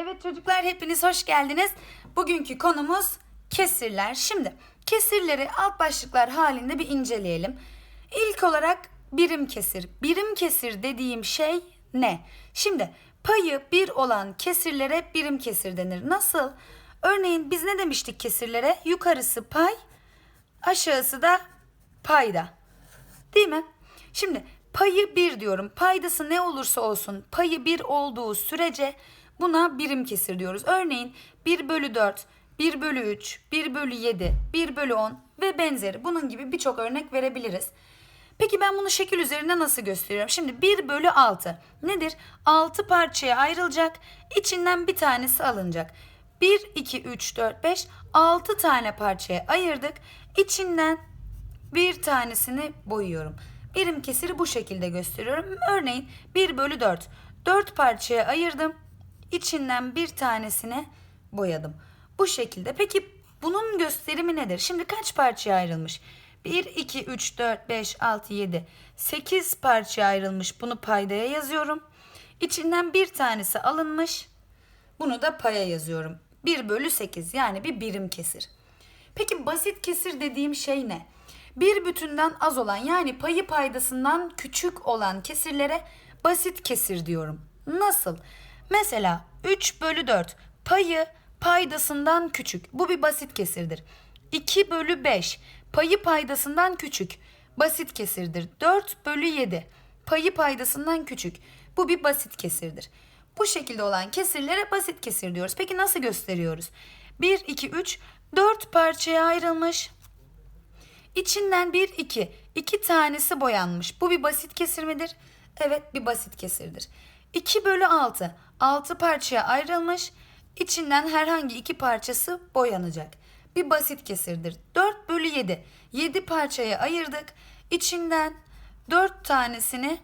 Evet çocuklar hepiniz hoş geldiniz. Bugünkü konumuz kesirler. Şimdi kesirleri alt başlıklar halinde bir inceleyelim. İlk olarak birim kesir. Birim kesir dediğim şey ne? Şimdi payı bir olan kesirlere birim kesir denir. Nasıl? Örneğin biz ne demiştik kesirlere? Yukarısı pay, aşağısı da payda. Değil mi? Şimdi payı bir diyorum. Paydası ne olursa olsun payı bir olduğu sürece buna birim kesir diyoruz. Örneğin 1 bölü 4, 1 bölü 3, 1 bölü 7, 1 bölü 10 ve benzeri. Bunun gibi birçok örnek verebiliriz. Peki ben bunu şekil üzerinde nasıl gösteriyorum? Şimdi 1 bölü 6 nedir? 6 parçaya ayrılacak. İçinden bir tanesi alınacak. 1, 2, 3, 4, 5, 6 tane parçaya ayırdık. İçinden bir tanesini boyuyorum. Birim kesiri bu şekilde gösteriyorum. Örneğin 1 bölü 4. 4 parçaya ayırdım. İçinden bir tanesini boyadım. Bu şekilde. Peki bunun gösterimi nedir? Şimdi kaç parçaya ayrılmış? 1, 2, 3, 4, 5, 6, 7, 8 parçaya ayrılmış. Bunu paydaya yazıyorum. İçinden bir tanesi alınmış. Bunu da paya yazıyorum. 1 bölü 8 yani bir birim kesir. Peki basit kesir dediğim şey ne? Bir bütünden az olan yani payı paydasından küçük olan kesirlere basit kesir diyorum. Nasıl? Mesela 3 bölü 4 payı paydasından küçük. Bu bir basit kesirdir. 2 bölü 5 payı paydasından küçük. Basit kesirdir. 4 bölü 7 payı paydasından küçük. Bu bir basit kesirdir. Bu şekilde olan kesirlere basit kesir diyoruz. Peki nasıl gösteriyoruz? 1, 2, 3, 4 parçaya ayrılmış. İçinden 1, 2, 2 tanesi boyanmış. Bu bir basit kesir midir? Evet bir basit kesirdir. 2 bölü 6, 6 parçaya ayrılmış. İçinden herhangi iki parçası boyanacak. Bir basit kesirdir. 4 bölü 7, 7 parçaya ayırdık. İçinden 4 tanesini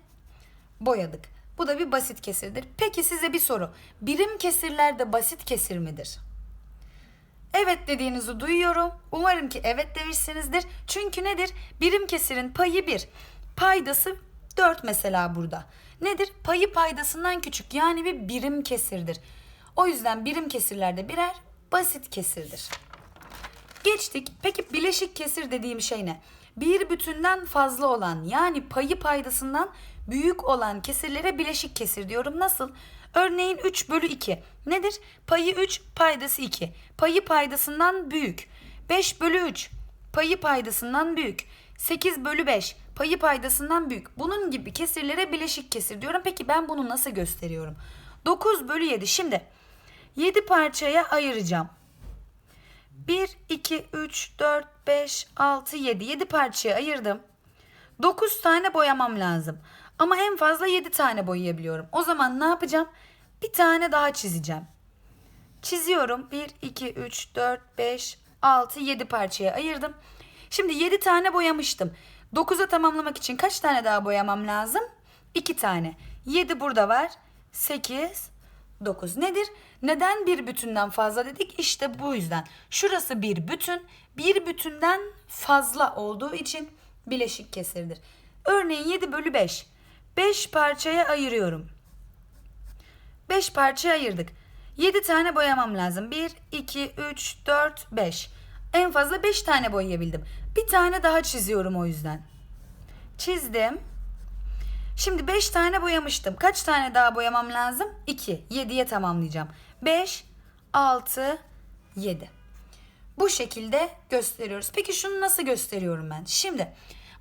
boyadık. Bu da bir basit kesirdir. Peki size bir soru. Birim kesirler de basit kesir midir? Evet dediğinizi duyuyorum. Umarım ki evet demişsinizdir. Çünkü nedir? Birim kesirin payı 1. Paydası 4 mesela burada. Nedir? Payı paydasından küçük yani bir birim kesirdir. O yüzden birim kesirlerde birer basit kesirdir. Geçtik. Peki bileşik kesir dediğim şey ne? Bir bütünden fazla olan yani payı paydasından büyük olan kesirlere bileşik kesir diyorum. Nasıl? Örneğin 3 bölü 2. Nedir? Payı 3, paydası 2. Payı paydasından büyük. 5 bölü 3. Payı paydasından büyük. 8 bölü 5. Payı paydasından büyük. Bunun gibi kesirlere bileşik kesir diyorum. Peki ben bunu nasıl gösteriyorum? 9 bölü 7. Şimdi 7 parçaya ayıracağım. 1, 2, 3, 4, 5, 6, 7. 7 parçaya ayırdım. 9 tane boyamam lazım. Ama en fazla 7 tane boyayabiliyorum. O zaman ne yapacağım? Bir tane daha çizeceğim. Çiziyorum. 1, 2, 3, 4, 5, 6, 7 parçaya ayırdım. Şimdi 7 tane boyamıştım. 9'a tamamlamak için kaç tane daha boyamam lazım? 2 tane. 7 burada var. 8, 9 nedir? Neden bir bütünden fazla dedik? İşte bu yüzden. Şurası bir bütün. Bir bütünden fazla olduğu için bileşik kesirdir. Örneğin 7 bölü 5. 5 parçaya ayırıyorum. 5 parçaya ayırdık. 7 tane boyamam lazım. 1, 2, 3, 4, 5. En fazla 5 tane boyayabildim. Bir tane daha çiziyorum o yüzden. Çizdim. Şimdi 5 tane boyamıştım. Kaç tane daha boyamam lazım? 2. 7'ye tamamlayacağım. 5, 6, 7. Bu şekilde gösteriyoruz. Peki şunu nasıl gösteriyorum ben? Şimdi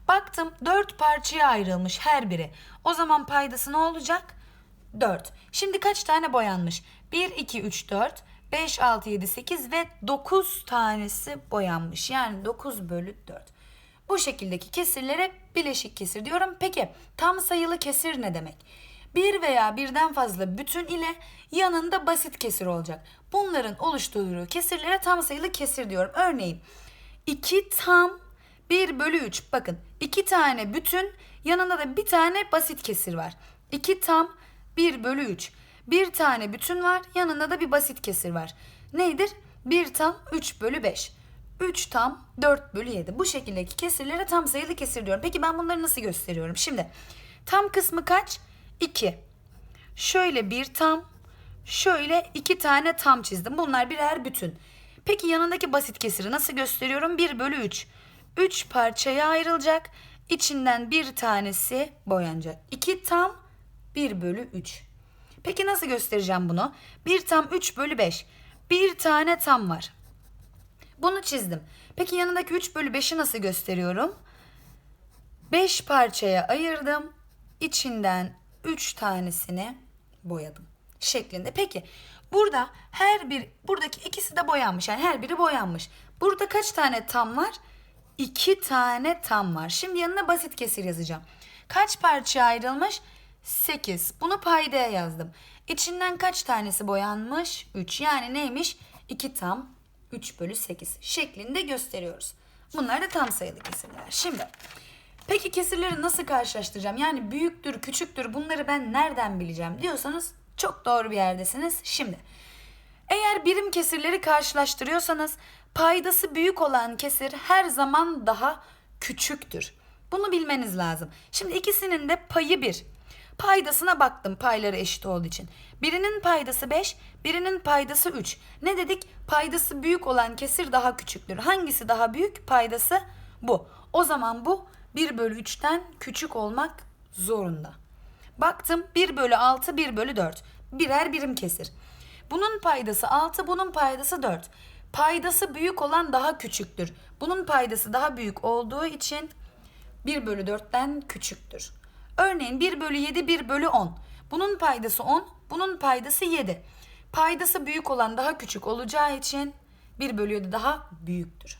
baktım 4 parçaya ayrılmış her biri. O zaman paydası ne olacak? 4. Şimdi kaç tane boyanmış? 1, 2, 3, 4, 5, 6, 7, 8 ve 9 tanesi boyanmış. Yani 9 bölü 4. Bu şekildeki kesirlere bileşik kesir diyorum. Peki tam sayılı kesir ne demek? Bir veya birden fazla bütün ile yanında basit kesir olacak. Bunların oluşturduğu kesirlere tam sayılı kesir diyorum. Örneğin 2 tam 1 bölü 3. Bakın 2 tane bütün yanında da bir tane basit kesir var. 2 tam 1 bölü 3. Bir tane bütün var yanında da bir basit kesir var. Neydir? 1 tam 3 bölü 5. 3 tam 4 bölü 7. Bu şekildeki kesirlere tam sayılı kesir diyorum. Peki ben bunları nasıl gösteriyorum? Şimdi tam kısmı kaç? 2. Şöyle bir tam, şöyle iki tane tam çizdim. Bunlar birer bütün. Peki yanındaki basit kesiri nasıl gösteriyorum? 1 bölü 3. 3 parçaya ayrılacak. İçinden bir tanesi boyanacak. 2 tam 1 bölü 3. Peki nasıl göstereceğim bunu? 1 tam 3 bölü 5. Bir tane tam var. Bunu çizdim. Peki yanındaki 3 bölü 5'i nasıl gösteriyorum? 5 parçaya ayırdım. İçinden 3 tanesini boyadım şeklinde. Peki burada her bir buradaki ikisi de boyanmış. Yani her biri boyanmış. Burada kaç tane tam var? 2 tane tam var. Şimdi yanına basit kesir yazacağım. Kaç parçaya ayrılmış? 8. Bunu paydaya yazdım. İçinden kaç tanesi boyanmış? 3. Yani neymiş? 2 tam 3 bölü 8 şeklinde gösteriyoruz. Bunlar da tam sayılı kesirler. Şimdi peki kesirleri nasıl karşılaştıracağım? Yani büyüktür, küçüktür bunları ben nereden bileceğim diyorsanız çok doğru bir yerdesiniz. Şimdi eğer birim kesirleri karşılaştırıyorsanız paydası büyük olan kesir her zaman daha küçüktür. Bunu bilmeniz lazım. Şimdi ikisinin de payı 1. Paydasına baktım payları eşit olduğu için. Birinin paydası 5, birinin paydası 3. Ne dedik? Paydası büyük olan kesir daha küçüktür. Hangisi daha büyük? Paydası bu. O zaman bu 1 bölü 3'ten küçük olmak zorunda. Baktım 1 bölü 6, 1 bölü 4. Birer birim kesir. Bunun paydası 6, bunun paydası 4. Paydası büyük olan daha küçüktür. Bunun paydası daha büyük olduğu için 1 bölü 4'ten küçüktür. Örneğin 1 bölü 7, 1 bölü 10. Bunun paydası 10, bunun paydası 7. Paydası büyük olan daha küçük olacağı için 1 bölü 7 daha büyüktür.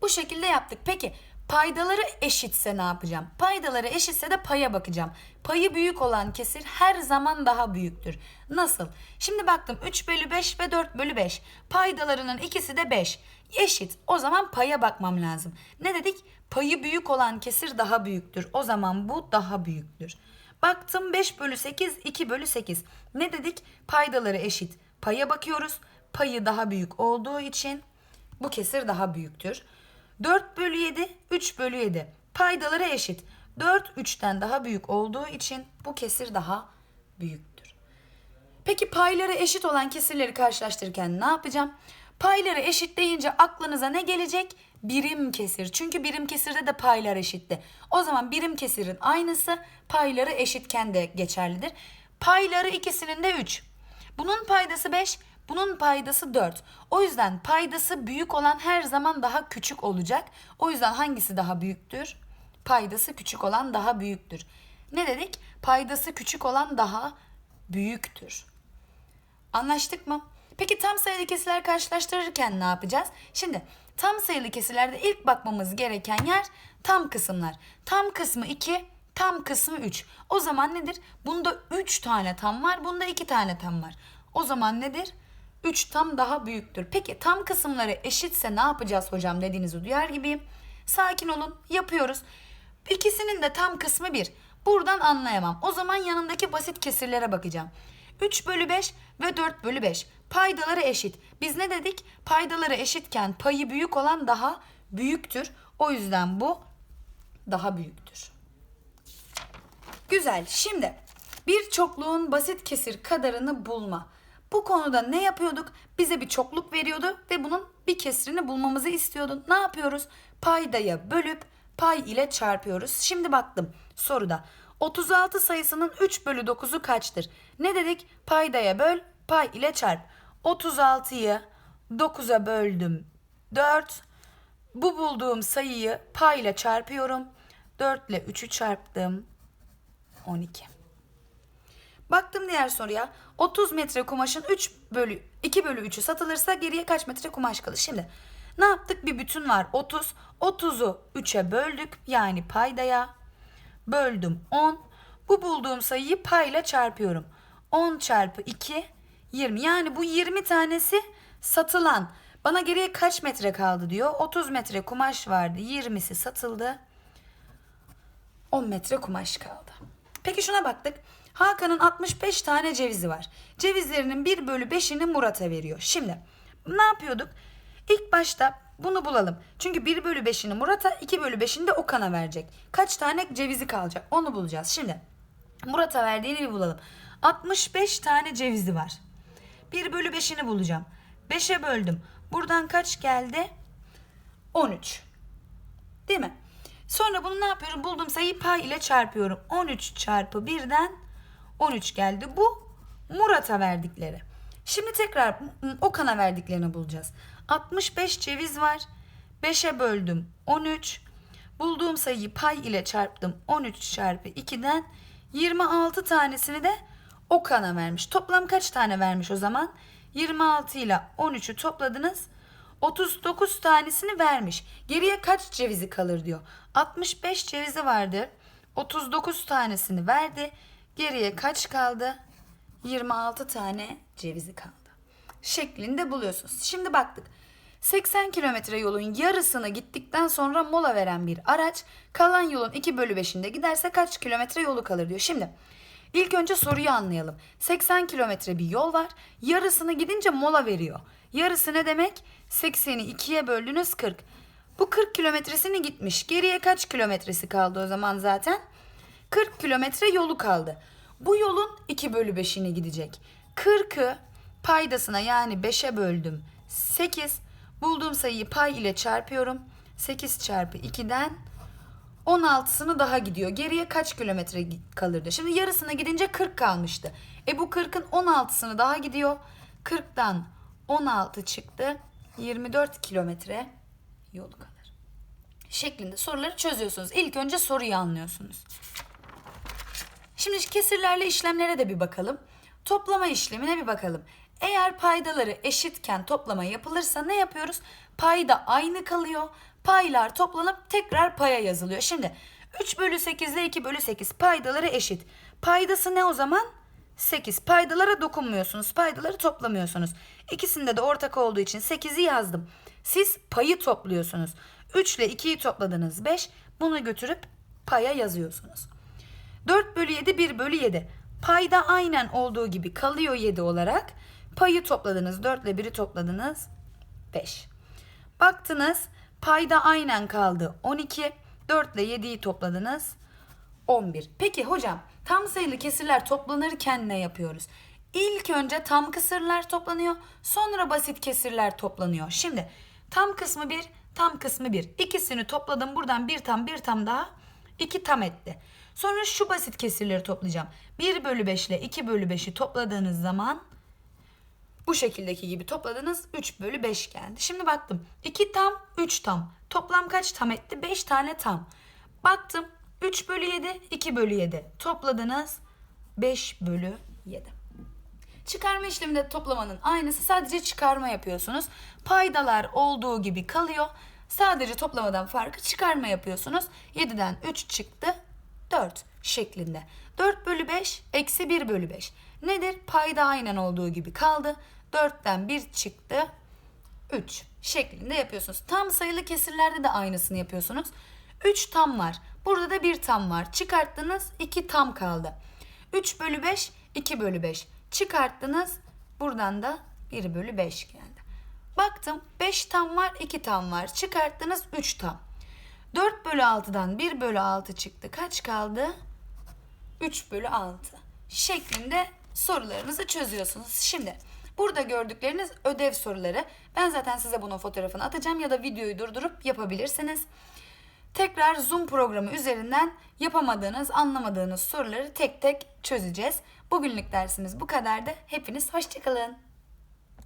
Bu şekilde yaptık. Peki paydaları eşitse ne yapacağım? Paydaları eşitse de paya bakacağım. Payı büyük olan kesir her zaman daha büyüktür. Nasıl? Şimdi baktım 3 bölü 5 ve 4 bölü 5. Paydalarının ikisi de 5. Eşit. O zaman paya bakmam lazım. Ne dedik? Payı büyük olan kesir daha büyüktür. O zaman bu daha büyüktür. Baktım 5 bölü 8, 2 bölü 8. Ne dedik? Paydaları eşit. Paya bakıyoruz. Payı daha büyük olduğu için bu kesir daha büyüktür. 4 bölü 7, 3 bölü 7. Paydaları eşit. 4 3'ten daha büyük olduğu için bu kesir daha büyüktür. Peki payları eşit olan kesirleri karşılaştırırken ne yapacağım? Payları eşit deyince aklınıza ne gelecek? Birim kesir. Çünkü birim kesirde de paylar eşitti. O zaman birim kesirin aynısı payları eşitken de geçerlidir. Payları ikisinin de 3. Bunun paydası 5, bunun paydası 4. O yüzden paydası büyük olan her zaman daha küçük olacak. O yüzden hangisi daha büyüktür? Paydası küçük olan daha büyüktür. Ne dedik? Paydası küçük olan daha büyüktür. Anlaştık mı? Peki tam sayılı kesirler karşılaştırırken ne yapacağız? Şimdi tam sayılı kesirlerde ilk bakmamız gereken yer tam kısımlar. Tam kısmı 2, tam kısmı 3. O zaman nedir? Bunda 3 tane tam var, bunda 2 tane tam var. O zaman nedir? 3 tam daha büyüktür. Peki tam kısımları eşitse ne yapacağız hocam dediğinizi duyar gibiyim. Sakin olun, yapıyoruz. İkisinin de tam kısmı 1. Buradan anlayamam. O zaman yanındaki basit kesirlere bakacağım. 3 bölü 5 ve 4 bölü 5. Paydaları eşit. Biz ne dedik? Paydaları eşitken payı büyük olan daha büyüktür. O yüzden bu daha büyüktür. Güzel. Şimdi bir çokluğun basit kesir kadarını bulma. Bu konuda ne yapıyorduk? Bize bir çokluk veriyordu ve bunun bir kesirini bulmamızı istiyordu. Ne yapıyoruz? Paydaya bölüp pay ile çarpıyoruz. Şimdi baktım soruda. 36 sayısının 3 bölü 9'u kaçtır? Ne dedik? Paydaya böl, pay ile çarp. 36'yı 9'a böldüm 4. Bu bulduğum sayıyı pay ile çarpıyorum. 4 ile 3'ü çarptım. 12. Baktım diğer soruya. 30 metre kumaşın 3 bölü 2 bölü 3'ü satılırsa geriye kaç metre kumaş kalır? Şimdi ne yaptık? Bir bütün var 30. 30'u 3'e böldük. Yani paydaya. Böldüm 10. Bu bulduğum sayıyı payla çarpıyorum. 10 çarpı 2 20. Yani bu 20 tanesi satılan. Bana geriye kaç metre kaldı diyor. 30 metre kumaş vardı. 20'si satıldı. 10 metre kumaş kaldı. Peki şuna baktık. Hakan'ın 65 tane cevizi var. Cevizlerinin 1 bölü 5'ini Murat'a veriyor. Şimdi ne yapıyorduk? İlk başta bunu bulalım. Çünkü 1 bölü 5'ini Murat'a 2 bölü 5'ini de Okan'a verecek. Kaç tane cevizi kalacak onu bulacağız. Şimdi Murat'a verdiğini bir bulalım. 65 tane cevizi var. 1 bölü 5'ini bulacağım. 5'e böldüm. Buradan kaç geldi? 13. Değil mi? Sonra bunu ne yapıyorum? Bulduğum sayıyı pay ile çarpıyorum. 13 çarpı 1'den 13 geldi. Bu Murat'a verdikleri. Şimdi tekrar Okan'a verdiklerini bulacağız. 65 ceviz var. 5'e böldüm 13. Bulduğum sayıyı pay ile çarptım. 13 çarpı 2'den 26 tanesini de Okan'a vermiş. Toplam kaç tane vermiş o zaman? 26 ile 13'ü topladınız. 39 tanesini vermiş. Geriye kaç cevizi kalır diyor. 65 cevizi vardı. 39 tanesini verdi. Geriye kaç kaldı? 26 tane cevizi kaldı. Şeklinde buluyorsunuz. Şimdi baktık. 80 kilometre yolun yarısını gittikten sonra mola veren bir araç kalan yolun 2 bölü 5'inde giderse kaç kilometre yolu kalır diyor. Şimdi ilk önce soruyu anlayalım. 80 kilometre bir yol var. Yarısını gidince mola veriyor. Yarısı ne demek? 80'i 2'ye böldünüz 40. Bu 40 kilometresini gitmiş. Geriye kaç kilometresi kaldı o zaman zaten? 40 kilometre yolu kaldı. Bu yolun 2 bölü 5'ini gidecek. 40'ı paydasına yani 5'e böldüm. 8. Bulduğum sayıyı pay ile çarpıyorum. 8 çarpı 2'den 16'sını daha gidiyor. Geriye kaç kilometre kalırdı? Şimdi yarısına gidince 40 kalmıştı. E bu 40'ın 16'sını daha gidiyor. 40'tan 16 çıktı. 24 kilometre yolu kalır. Şeklinde soruları çözüyorsunuz. İlk önce soruyu anlıyorsunuz. Şimdi kesirlerle işlemlere de bir bakalım. Toplama işlemine bir bakalım. Eğer paydaları eşitken toplama yapılırsa ne yapıyoruz? Payda aynı kalıyor. Paylar toplanıp tekrar paya yazılıyor. Şimdi 3 bölü 8 ile 2 bölü 8 paydaları eşit. Paydası ne o zaman? 8. Paydalara dokunmuyorsunuz. Paydaları toplamıyorsunuz. İkisinde de ortak olduğu için 8'i yazdım. Siz payı topluyorsunuz. 3 ile 2'yi topladınız 5. Bunu götürüp paya yazıyorsunuz. 4 bölü 7 1 bölü 7. Payda aynen olduğu gibi kalıyor 7 olarak. Payı topladınız 4 ile 1'i topladınız 5. Baktınız payda aynen kaldı 12. 4 ile 7'yi topladınız 11. Peki hocam tam sayılı kesirler toplanırken ne yapıyoruz? İlk önce tam kısırlar toplanıyor sonra basit kesirler toplanıyor. Şimdi tam kısmı 1 tam kısmı 1. İkisini topladım buradan bir tam bir tam daha 2 tam etti. Sonra şu basit kesirleri toplayacağım. 1 bölü 5 ile 2 bölü 5'i topladığınız zaman bu şekildeki gibi topladınız 3 bölü 5 geldi. Şimdi baktım 2 tam 3 tam. Toplam kaç tam etti? 5 tane tam. Baktım 3 bölü 7 2 bölü 7. Topladınız 5 bölü 7. Çıkarma işleminde toplamanın aynısı sadece çıkarma yapıyorsunuz. Paydalar olduğu gibi kalıyor. Sadece toplamadan farkı çıkarma yapıyorsunuz. 7'den 3 çıktı 4 şeklinde. 4 bölü 5 eksi 1 bölü 5. Nedir? Payda aynen olduğu gibi kaldı. 4'ten 1 çıktı. 3 şeklinde yapıyorsunuz. Tam sayılı kesirlerde de aynısını yapıyorsunuz. 3 tam var. Burada da 1 tam var. Çıkarttınız 2 tam kaldı. 3 bölü 5 2 bölü 5. Çıkarttınız buradan da 1 bölü 5 geldi. Baktım 5 tam var 2 tam var. Çıkarttınız 3 tam. 4 bölü 6'dan 1 bölü 6 çıktı. Kaç kaldı? 3 bölü 6 şeklinde sorularınızı çözüyorsunuz. Şimdi burada gördükleriniz ödev soruları. Ben zaten size bunun fotoğrafını atacağım ya da videoyu durdurup yapabilirsiniz. Tekrar Zoom programı üzerinden yapamadığınız, anlamadığınız soruları tek tek çözeceğiz. Bugünlük dersimiz bu kadardı. Hepiniz hoşçakalın.